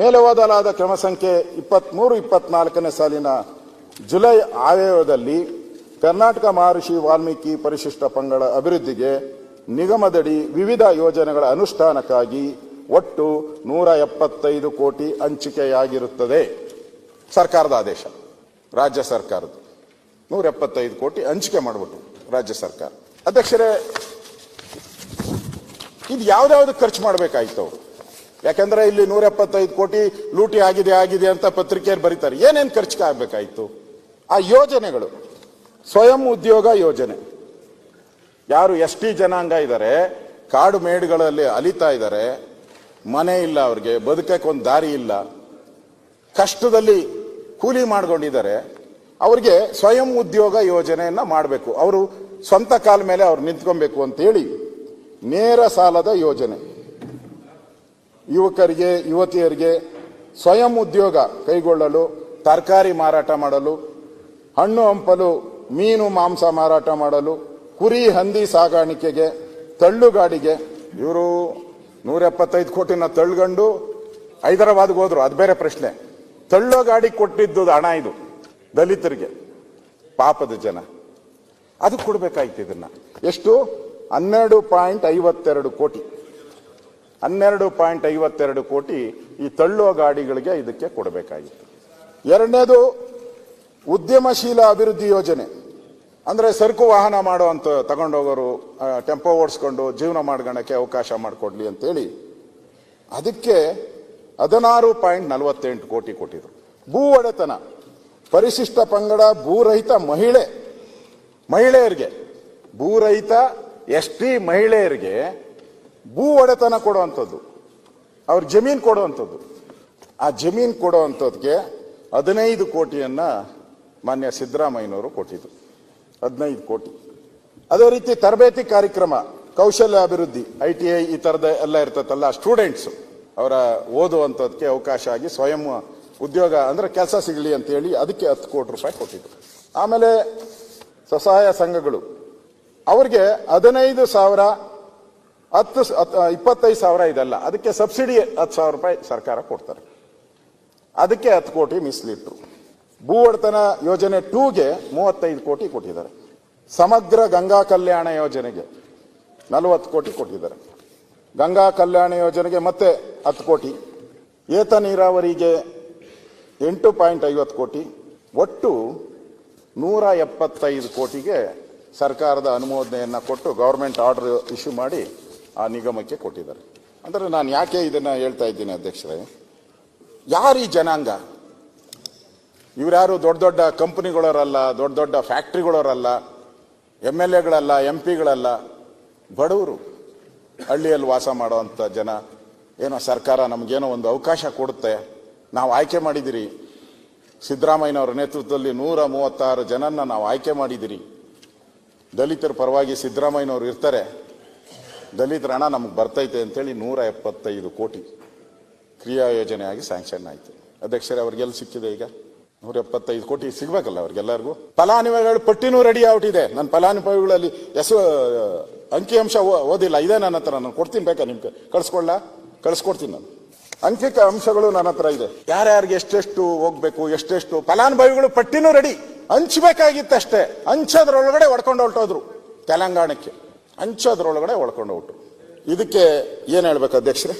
ಮೇಲೆ ಓದಲಾದ ಕ್ರಮ ಸಂಖ್ಯೆ ಇಪ್ಪತ್ಮೂರು, ಇಪ್ಪತ್ನಾಲ್ಕನೇ ಸಾಲಿನ ಜುಲೈ ಆಯವ್ಯದಲ್ಲಿ ಕರ್ನಾಟಕ ಮಹರ್ಷಿ ವಾಲ್ಮೀಕಿ ಪರಿಶಿಷ್ಟ ಪಂಗಡ ಅಭಿವೃದ್ಧಿಗೆ ನಿಗಮದಡಿ ವಿವಿಧ ಯೋಜನೆಗಳ ಅನುಷ್ಠಾನಕ್ಕಾಗಿ ಒಟ್ಟು ನೂರ ಎಪ್ಪತ್ತೈದು ಕೋಟಿ ಹಂಚಿಕೆಯಾಗಿರುತ್ತದೆ. ಸರ್ಕಾರದ ಆದೇಶ. ರಾಜ್ಯ ಸರ್ಕಾರದ ನೂರ ಎಪ್ಪತ್ತೈದು ಕೋಟಿ ಹಂಚಿಕೆ ಮಾಡಿಬಿಟ್ಟು ರಾಜ್ಯ ಸರ್ಕಾರ. ಅಧ್ಯಕ್ಷರೇ, ಇದು ಯಾವ್ದಾವ್ದು ಖರ್ಚು ಮಾಡಬೇಕಾಯ್ತು ಅವರು? ಯಾಕಂದ್ರೆ ಇಲ್ಲಿ ನೂರ ಎಪ್ಪತ್ತೈದು ಕೋಟಿ ಲೂಟಿ ಆಗಿದೆ ಆಗಿದೆ ಅಂತ ಪತ್ರಿಕೆಯಲ್ಲಿ ಬರೀತಾರೆ. ಏನೇನು ಖರ್ಚಿಗೆ ಆಗಬೇಕಾಯ್ತು? ಆ ಯೋಜನೆಗಳು. ಸ್ವಯಂ ಉದ್ಯೋಗ ಯೋಜನೆ. ಯಾರು ಎಸ್ ಟಿ ಜನಾಂಗ ಇದ್ದಾರೆ ಕಾಡು ಮೇಡುಗಳಲ್ಲಿ ಅಲಿತಾ ಇದ್ದಾರೆ ಮನೆ ಇಲ್ಲ ಅವ್ರಿಗೆ, ಬದುಕಕ್ಕೆ ಒಂದು ದಾರಿ ಇಲ್ಲ, ಕಷ್ಟದಲ್ಲಿ ಕೂಲಿ ಮಾಡ್ಕೊಂಡಿದ್ದಾರೆ, ಅವ್ರಿಗೆ ಸ್ವಯಂ ಉದ್ಯೋಗ ಯೋಜನೆಯನ್ನ ಮಾಡಬೇಕು. ಅವರು ಸ್ವಂತ ಕಾಲ ಮೇಲೆ ಅವ್ರು ನಿಂತ್ಕೊಬೇಕು ಅಂತೇಳಿ ನೇರ ಸಾಲದ ಯೋಜನೆ. ಯುವಕರಿಗೆ, ಯುವತಿಯರಿಗೆ ಸ್ವಯಂ ಉದ್ಯೋಗ ಕೈಗೊಳ್ಳಲು, ತರಕಾರಿ ಮಾರಾಟ ಮಾಡಲು, ಹಣ್ಣು ಹಂಪಲು, ಮೀನು ಮಾಂಸ ಮಾರಾಟ ಮಾಡಲು, ಕುರಿ ಹಂದಿ ಸಾಗಾಣಿಕೆಗೆ, ತಳ್ಳುಗಾಡಿಗೆ, ಇವರು ನೂರ ಎಪ್ಪತ್ತೈದು ಕೋಟಿನ ತಳ್ಳುಗಂಡು ಹೈದರಾಬಾದ್ಗೆ ಹೋದ್ರು. ಅದು ಬೇರೆ ಪ್ರಶ್ನೆ. ತಳ್ಳೋ ಗಾಡಿ ಕೊಟ್ಟಿದ್ದು ಹಣ ಇದು, ದಲಿತರಿಗೆ. ಪಾಪದ ಜನ. ಅದು ಕೊಡ್ಬೇಕಾಯ್ತು ಇದನ್ನ. ಎಷ್ಟು? ಹನ್ನೆರಡು ಪಾಯಿಂಟ್ ಐವತ್ತೆರಡು ಕೋಟಿ. ಹನ್ನೆರಡು ಪಾಯಿಂಟ್ ಐವತ್ತೆರಡು ಕೋಟಿ ಈ ತಳ್ಳುವ ಗಾಡಿಗಳಿಗೆ ಇದಕ್ಕೆ ಕೊಡಬೇಕಾಗಿತ್ತು. ಎರಡನೇದು ಉದ್ಯಮಶೀಲ ಅಭಿವೃದ್ಧಿ ಯೋಜನೆ. ಅಂದರೆ ಸರಕು ವಾಹನ ಮಾಡುವಂತ ತಗೊಂಡೋಗೋರು ಆ, ಟೆಂಪೋ ಓಡಿಸ್ಕೊಂಡು ಜೀವನ ಮಾಡ್ಕೊಳಕ್ಕೆ ಅವಕಾಶ ಮಾಡಿಕೊಡ್ಲಿ ಅಂತೇಳಿ ಅದಕ್ಕೆ ಹದಿನಾರು ಪಾಯಿಂಟ್ ನಲವತ್ತೆಂಟು ಕೋಟಿ ಕೊಟ್ಟಿದ್ರು. ಭೂ ಒಡೆತನ ಪರಿಶಿಷ್ಟ ಪಂಗಡ ಭೂರಹಿತ ಮಹಿಳೆ ಮಹಿಳೆಯರಿಗೆ ಭೂರಹಿತ ಎಸ್ ಟಿ ಮಹಿಳೆಯರಿಗೆ ಭೂ ಒಡೆತನ ಕೊಡುವಂಥದ್ದು. ಅವ್ರ ಜಮೀನು ಕೊಡುವಂಥದ್ದು. ಆ ಜಮೀನು ಕೊಡುವಂಥದ್ಗೆ ಹದಿನೈದು ಕೋಟಿಯನ್ನು ಮಾನ್ಯ ಸಿದ್ದರಾಮಯ್ಯನವರು ಕೊಟ್ಟಿದ್ದು. ಹದಿನೈದು ಕೋಟಿ. ಅದೇ ರೀತಿ ತರಬೇತಿ ಕಾರ್ಯಕ್ರಮ, ಕೌಶಲ್ಯ ಅಭಿವೃದ್ಧಿ, ಐ ಟಿ ಐ ಈ ಥರದ ಎಲ್ಲ ಇರ್ತದಲ್ಲ ಸ್ಟೂಡೆಂಟ್ಸು ಅವರ ಓದುವಂಥದ್ಕೆ ಅವಕಾಶ ಆಗಿ ಸ್ವಯಂ ಉದ್ಯೋಗ ಅಂದರೆ ಕೆಲಸ ಸಿಗಲಿ ಅಂತೇಳಿ ಅದಕ್ಕೆ ಹತ್ತು ಕೋಟಿ ರೂಪಾಯಿ ಕೊಟ್ಟಿದ್ರು ಆಮೇಲೆ ಸ್ವಸಹಾಯ ಸಂಘಗಳು. ಅವ್ರಿಗೆ ಹದಿನೈದು ಸಾವಿರ ಹತ್ತು ಇಪ್ಪತ್ತೈದು ಸಾವಿರ ಇದೆಲ್ಲ. ಅದಕ್ಕೆ ಸಬ್ಸಿಡಿ ಹತ್ತು ಸಾವಿರ ರೂಪಾಯಿ ಸರ್ಕಾರ ಕೊಡ್ತಾರೆ. ಅದಕ್ಕೆ ಹತ್ತು ಕೋಟಿ ಮೀಸಲಿಟ್ಟರು ಭೂ ಒಡೆತನ ಯೋಜನೆ ಟೂಗೆ ಮೂವತ್ತೈದು ಕೋಟಿ ಕೊಟ್ಟಿದ್ದಾರೆ. ಸಮಗ್ರ ಗಂಗಾ ಕಲ್ಯಾಣ ಯೋಜನೆಗೆ ನಲವತ್ತು ಕೋಟಿ ಕೊಟ್ಟಿದ್ದಾರೆ. ಗಂಗಾ ಕಲ್ಯಾಣ ಯೋಜನೆಗೆ ಮತ್ತೆ ಹತ್ತು ಕೋಟಿ. ಏತ ನೀರಾವರಿಗೆ ಎಂಟು ಪಾಯಿಂಟ್ ಐವತ್ತು ಕೋಟಿ. ಒಟ್ಟು ನೂರ ಎಪ್ಪತ್ತೈದು ಕೋಟಿಗೆ ಸರ್ಕಾರದ ಅನುಮೋದನೆಯನ್ನು ಕೊಟ್ಟು ಗೌರ್ಮೆಂಟ್ ಆರ್ಡರ್ ಇಶ್ಯೂ ಮಾಡಿ ಆ ನಿಗಮಕ್ಕೆ ಕೊಟ್ಟಿದ್ದಾರೆ. ಅಂದರೆ ನಾನು ಯಾಕೆ ಇದನ್ನ ಹೇಳ್ತಾ ಇದ್ದೀನಿ ಅಧ್ಯಕ್ಷರೇ, ಯಾರು ಈ ಜನಾಂಗ? ಇವರ್ಯಾರು ದೊಡ್ಡ ದೊಡ್ಡ ಕಂಪ್ನಿಗಳವರಲ್ಲ, ದೊಡ್ಡ ದೊಡ್ಡ ಫ್ಯಾಕ್ಟ್ರಿಗಳವರಲ್ಲ ಎಂ ಎಲ್ ಎಗಳಲ್ಲ, ಎಂ ಪಿಗಳಲ್ಲ, ಬಡವರು ಹಳ್ಳಿಯಲ್ಲಿ ವಾಸ ಮಾಡುವಂಥ ಜನ, ಏನೋ ಸರ್ಕಾರ ನಮಗೇನೋ ಒಂದು ಅವಕಾಶ ಕೊಡುತ್ತೆ, ನಾವು ಆಯ್ಕೆ ಮಾಡಿದಿರಿ. ಸಿದ್ದರಾಮಯ್ಯನವರ ನೇತೃತ್ವದಲ್ಲಿ ನೂರ ಮೂವತ್ತಾರು ಜನನ್ನ ನಾವು ಆಯ್ಕೆ ಮಾಡಿದಿರಿ. ದಲಿತರ ಪರವಾಗಿ ಸಿದ್ದರಾಮಯ್ಯನವರು ಇರ್ತಾರೆ ದಲಿತರ ಹಣ ನಮಗೆ ಬರ್ತೈತೆ ಅಂತೇಳಿ ನೂರ ಎಪ್ಪತ್ತೈದು ಕೋಟಿ ಕ್ರಿಯಾ ಯೋಜನೆಯಾಗಿ ಸ್ಯಾಂಕ್ಷನ್ ಆಯಿತು. ಅಧ್ಯಕ್ಷರೇ ಅವ್ರಿಗೆಲ್ಲ ಸಿಕ್ಕಿದೆ ಈಗ? ನೂರ ಎಪ್ಪತ್ತೈದು ಕೋಟಿ ಸಿಗ್ಬೇಕಲ್ಲ ಅವ್ರಿಗೆಲ್ಲರಿಗೂ? ಫಲಾನುಭವಿಗಳು ಪಟ್ಟಿನೂ ರೆಡಿ ಆಗ್ಬಿಟ್ಟಿದೆ ನನ್ನ ಫಲಾನುಭವಿಗಳಲ್ಲಿ ಹೆಸರು ಅಂಕಿಅಂಶ ಓದಿಲ್ಲ. ಇದೆ ನನ್ನ ಹತ್ರ. ನಾನು ಕೊಡ್ತೀನಿ ಬೇಕಾ ನಿಮ್ಗೆ? ಕಳ್ಸ್ಕೊಳ್ಳ ಕಳ್ಸ್ಕೊಡ್ತೀನಿ ನಾನು. ಅಂಕಿಕ ಅಂಶಗಳು ನನ್ನ ಹತ್ರ ಇದೆ. ಯಾರ್ಯಾರಿಗೆ ಎಷ್ಟೆಷ್ಟು ಹೋಗ್ಬೇಕು, ಎಷ್ಟೆಷ್ಟು? ಫಲಾನುಭವಿಗಳು ಪಟ್ಟಿನೂ ರೆಡಿ ಹಂಚ್ಬೇಕಾಗಿತ್ತಷ್ಟೇ. ಹಂಚೋದ್ರೊಳಗಡೆ ಹೊಡ್ಕೊಂಡು ಹೊರಟೋದ್ರು. ತೆಲಂಗಾಣಕ್ಕೆ. ಹಂಚೋದ್ರೊಳಗಡೆ ಒಳ್ಕೊಂಡು ಇದಕ್ಕೆ ಏನು ಹೇಳ್ಬೇಕು ಅಧ್ಯಕ್ಷರೇ?